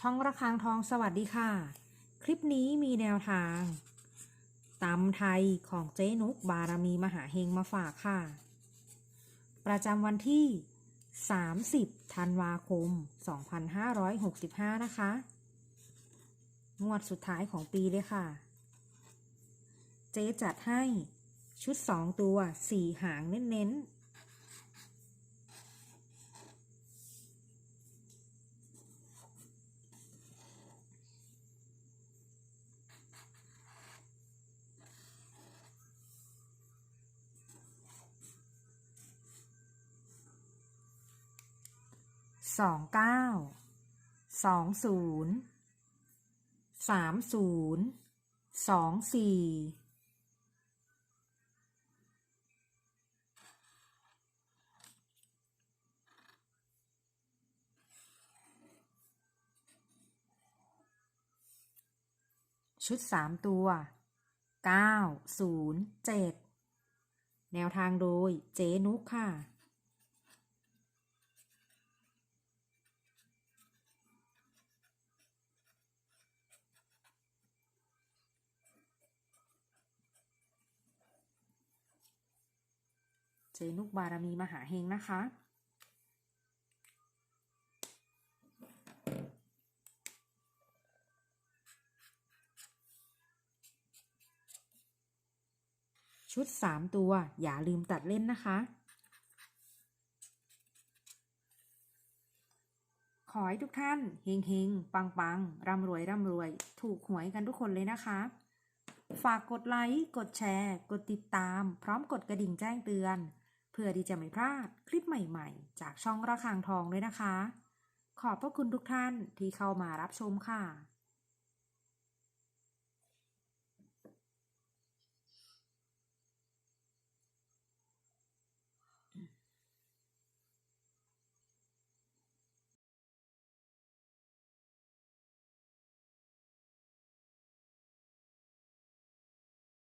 ช่องระฆังทองสวัสดีค่ะ คลิปนี้มีแนวทางตำไทยของเจ๊นุกบารมีมหาเฮงมาฝากค่ะ ประจำวันที่ 30 ธันวาคม 2565 นะคะ งวดสุดท้ายของปีเลยค่ะ เจ๊จัดให้ชุด 2 ตัว 4 หางเน้นๆ สองเก้าสองศูนย์สามศูนย์สองสี่ชุดสามตัวเก้าศูนย์เจ็ดแนวทางโดยเจนุกค่ะ เจนุกบารมีมหาเฮงนะคะ ชุด 3 ตัวอย่าลืมตัดเล่นนะคะ ขอให้ทุกท่านเฮงเฮงปังปังร่ำรวยร่ำรวย ถูกหวยกันทุกคนเลยนะคะฝากกดไลค์ กดแชร์ กดติดตาม พร้อมกดกระดิ่งแจ้งเตือน พื่อที่จะไม่พลาดคลิปใหม่ๆ จากช่องระฆังทองด้วยนะคะ ขอบพระคุณทุกท่านที่เข้ามารับชมค่ะ